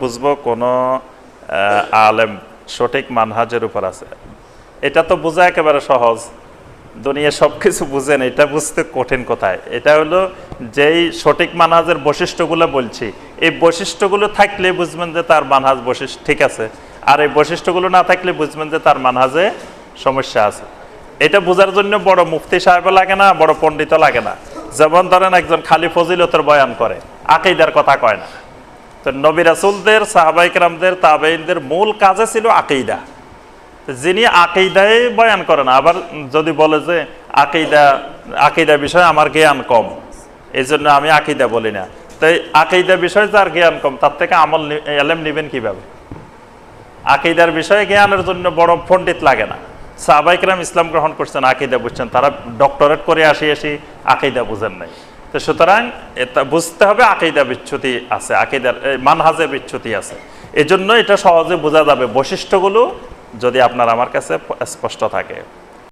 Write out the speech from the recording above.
বুঝব কোনো আলেম সঠিক মানহাজের উপর আছে। এটা তো বোঝা একেবারে সহজ। দুনিয়া সব কিছু বুঝেন, এটা বুঝতে কঠিন কোথায়? এটা হলো যেই সঠিক মানহাজের বৈশিষ্ট্যগুলো বলছি, এই বৈশিষ্ট্যগুলো থাকলে বুঝবেন যে তার মানহাজ বৈশিষ্ট্য ঠিক আছে। আর এই বৈশিষ্ট্যগুলো না থাকলে বুঝবেন যে তার মানহাজে সমস্যা আছে। এটা বোঝার জন্য বড় মুফতি সাহেব লাগে না, বড় পণ্ডিত লাগে না। যেমন ধরেন একজন খালি ফজিলতের বয়ান করে আকেইদার কথা কয় না। তো নবী রাসুলদের সাহাবাইকরামদের তাবেইনদের মূল কাজে ছিল আকিদা। তো যিনি আকিদায় বয়ান করে না আবার যদি বলে যে আকিদা আকিদা বিষয়ে আমার জ্ঞান কম এই জন্য আমি আকিদা বলি না। তাই আকিদা বিষয়ে যার জ্ঞান কম, তার থেকে আমল এলেম নেবেন কীভাবে? আকিদার বিষয়ে জ্ঞানের জন্য বড় পণ্ডিত লাগে না। সাহাবাইকরাম ইসলাম গ্রহণ করছেন, আকিদা বুঝছেন, তারা ডক্টরেট করে আসি আসি আকিদা বুঝেন নাই। তো সুতরাং এটা বুঝতে হবে আকিদা বিচ্ছুতি আছে, আকিদার মানহাজে বিচ্ছুতি আছে। এজন্য এটা সহজে বোঝা যাবে বৈশিষ্ট্যগুলো যদি আপনার আমার কাছে স্পষ্ট থাকে।